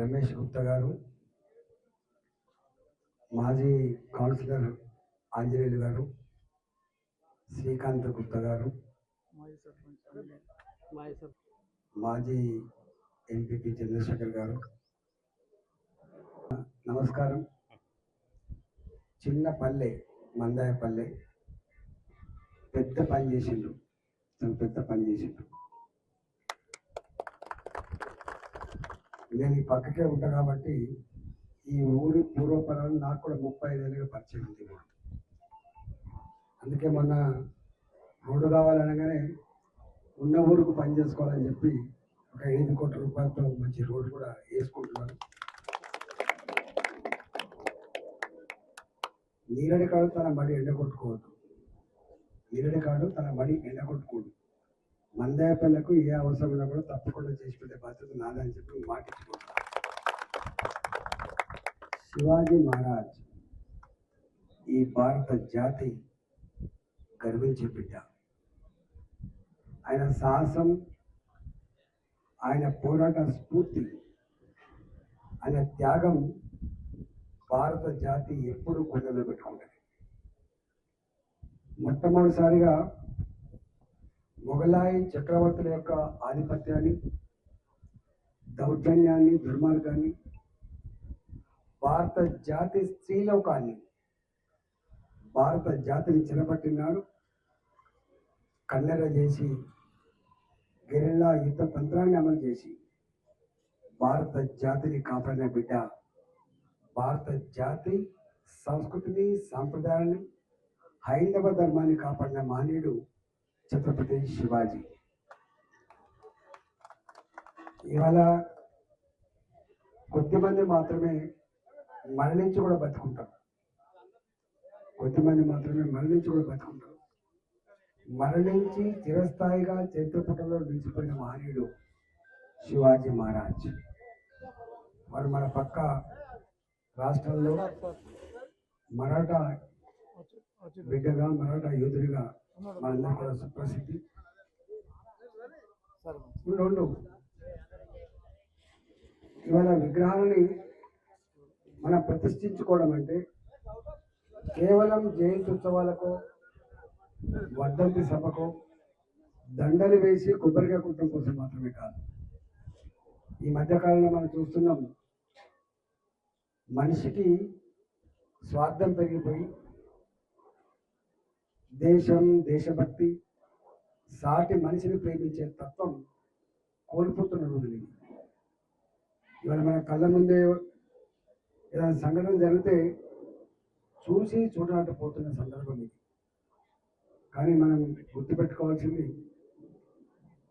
రమేష్ గుప్తా గారు మాజీ కౌన్సిలర్ ఆంజనేయులు గారు శ్రీకాంత్ గుప్తా గారు మాజీ ఎంపీపీ చంద్రశేఖర్ గారు. నమస్కారం. చిన్న పల్లె మందాయ పల్లె పెద్ద పని చేసిండు తను పెద్ద పని చేసిండు నేను ఈ పక్కకే ఉంటా కాబట్టి ఈ ఊరి పూర్వపరాలు నాకు కూడా ముప్పై ఐదేళ్ళుగా పరిచయం ఉంది అందుకే మొన్న రోడ్డు కావాలనగానే ఉన్న ఊరుకు పని చేసుకోవాలని చెప్పి ఒక ఎనిమిది కోట్ల రూపాయలతో మంచి రోడ్డు కూడా వేసుకుంటున్నాను. నీరడి కాడు తన మడి ఎండగొట్టుకోవద్దు. నీరడి కాడు తన మడి ఎండగొట్టుకోడు మందాయపల్లకు ఏ అవసరమైనా కూడా తప్పకుండా చేసి పెట్టే బాధ్యత నాదని చెప్పి మాటించుకుంటున్నాను శివాజీ మహారాజ్ ఈ భారత జాతి గర్వించే బిడ్డ. ఆయన సాహసం ఆయన పోరాట స్ఫూర్తి ఆయన త్యాగం భారత జాతి ఎప్పుడు గుండెలో పెట్టుకుంటుంది. మొట్టమొదటిసారిగా మొఘలాయి చక్రవర్తుల యొక్క ఆధిపత్యాన్ని దౌర్జన్యాన్ని దుర్మార్గాన్ని భారత జాతి స్త్రీలోకాన్ని భారత జాతిని చిరపట్టినాడు కన్నెర చేసి గెరిల్లా యుద్ధ తంత్రాన్ని అమలు చేసి భారత జాతిని కాపాడిన బిడ్డ భారత జాతి సంస్కృతిని సాంప్రదాయాన్ని హైందవ ధర్మాన్ని కాపాడిన మానవుడు ఛత్రపతి శివాజీ. ఇవాళ కొద్దిమంది మాత్రమే మరణించి కూడా బతుకుంటారు. కొద్దిమంది మాత్రమే మరణించి కూడా బతుకుంటారు. మరణించి చిరస్థాయిగా చరిత్రపటంలో నిలిచిపోయిన మహనీయుడు శివాజీ మహారాజ్. వారు మన పక్క రాష్ట్రంలో మరాఠా బిడ్డగా మరాఠా యోధుడిగా మనందరూ కూడా సుప్రసిద్ధి ఉండు ఇవాళ విగ్రహాలని మనం ప్రతిష్ఠించుకోవడం అంటే కేవలం జయంతి ఉత్సవాలకో వర్ధంతి సభకో దండలు వేసి కొబ్బరికాయ కుట్టడం కోసం మాత్రమే కాదు. ఈ మధ్యకాలంలో మనం చూస్తున్నాం మనిషికి స్వార్థం పెరిగిపోయి దేశం దేశభక్తి సాటి మనిషిని ప్రేమించే తత్వం కోల్పోతున్న రోజులు ఇవాళ మన కళ్ళ ముందే ఏదైనా సంఘటన జరిగితే చూసి చూడాలంటే పోతున్న సందర్భం ఇది. కానీ మనం గుర్తుపెట్టుకోవాల్సింది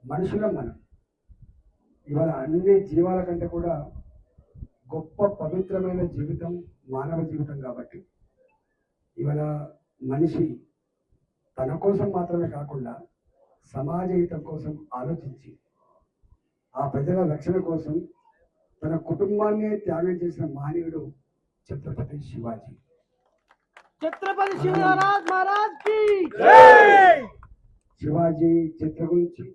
మనుషులం మనం. ఇవాళ అన్ని జీవాల కంటే కూడా గొప్ప పవిత్రమైన జీవితం మానవ జీవితం కాబట్టి ఇవాళ మనిషి తన కోసం మాత్రమే కాకుండా సమాజ హితం కోసం ఆలోచించి ఆ ప్రజల రక్షణ కోసం తన కుటుంబాన్ని త్యాగం చేసిన మహనీయుడు ఛత్రపతి శివాజీ. ఛత్రపతి శివరాజ్ మహారాజ్కి శివాజీ చిత్ర గురించి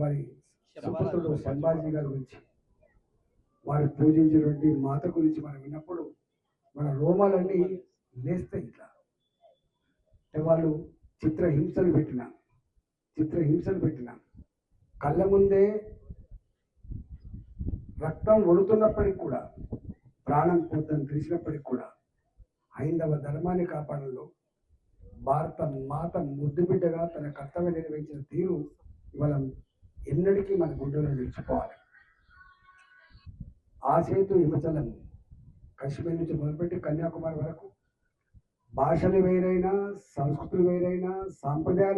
వారి సుపుత్రుడు సంభాజీ గారి గురించి వారు పూజించినటువంటి మాత గురించి మనం విన్నప్పుడు మన రోమాలన్నీ లేస్తాయి ఇట్లా. అంటే వాళ్ళు చిత్రహింసలు పెట్టిన చిత్రహింసలు పెట్టిన కళ్ళ ముందే రక్తం ఒడుతున్నప్పటికి కూడా ప్రాణం పోతుందని తెలిసినప్పటికి కూడా హైందవ ధర్మాన్ని కాపాడంలో భారత మాత ముద్దుబిడ్డగా తన కర్తవ్యం నిర్వహించిన తీరు ఇవాళ ఎన్నటికీ మన గుండెలో నిలిచిపోవాలి. ఆ సేతు హిమచలం కశ్మీర్ నుంచి మొదలుపెట్టి కన్యాకుమారి వరకు భాషలు వేరైనా సంస్కృతులు వేరైనా సాంప్రదాయాలు